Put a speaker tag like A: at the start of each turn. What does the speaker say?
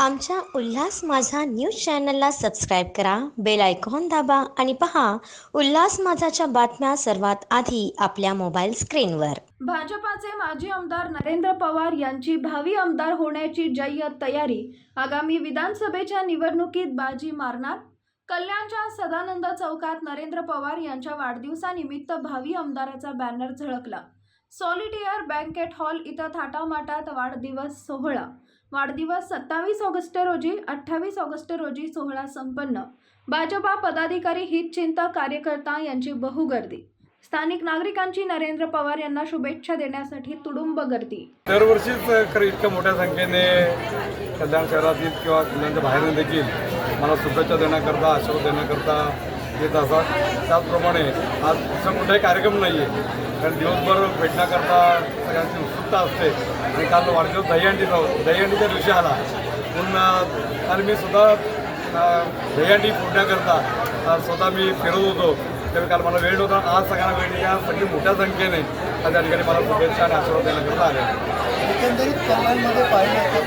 A: आमच्या उल्हास माझा न्यूज चॅनलला सबस्क्राईब करा बेल आयकॉन दाबा आणि पहा उल्हास माझाच्या बातम्या सर्वात आधी आपल्या मोबाईल स्क्रीनवर.
B: भाजपाचे माजी आमदार नरेंद्र पवार यांची भावी आमदार होण्याची जय्यत तयारी आगामी विधानसभेच्या निवडणुकीत बाजी मारणार? कल्याणच्या सदानंद चौकात नरेंद्र पवार यांच्या वाढदिवसानिमित्त भावी आमदाराचा बॅनर झळकला. सॉलिटेअर बँकेट हॉल इथं थाटामाटात वाढदिवस सोहळा. वाढदिवस सत्तावीस ऑगस्ट रोजी अठ्ठावीस ऑगस्ट रोजी सोहळा संपन्न. भाजपा पदाधिकारी हितचिंतक कार्यकर्ता यांची बहुगर्दी. स्थानिक नागरिकांची नरेंद्र पवार यांना शुभेच्छा देण्यासाठी तुडुंब गर्दी.
C: दरवर्षीच खरं इतक्या मोठ्या संख्येने कल्याण शहरातील किंवा कल्याणच्या बाहेरून देखील मला शुभेच्छा देण्याकरता आशीर्वाद देण्याकरता येत असतात त्याचप्रमाणे आज दुसरा कुठलाही कार्यक्रम नाही आहे कारण दिवसभर भेटण्याकरता सगळ्यांची उत्सुकता असते. आणि काल वाढदिवस दहीहंडीचा होता. दहीहंडीच्या दिवशी आला. पुन्हा काल मी सुद्धा दहीहंडी फोडण्याकरता स्वतः मी फिरत होतो. तर काल मला वेळ नव्हता. आज सगळ्यांना वेळ या सगळी मोठ्या संख्येने त्या ठिकाणी मला शुभेच्छा आणि आशीर्वाद देण्याकरता आले
D: एकंदरीत कल्याणमध्ये पाहिलं तर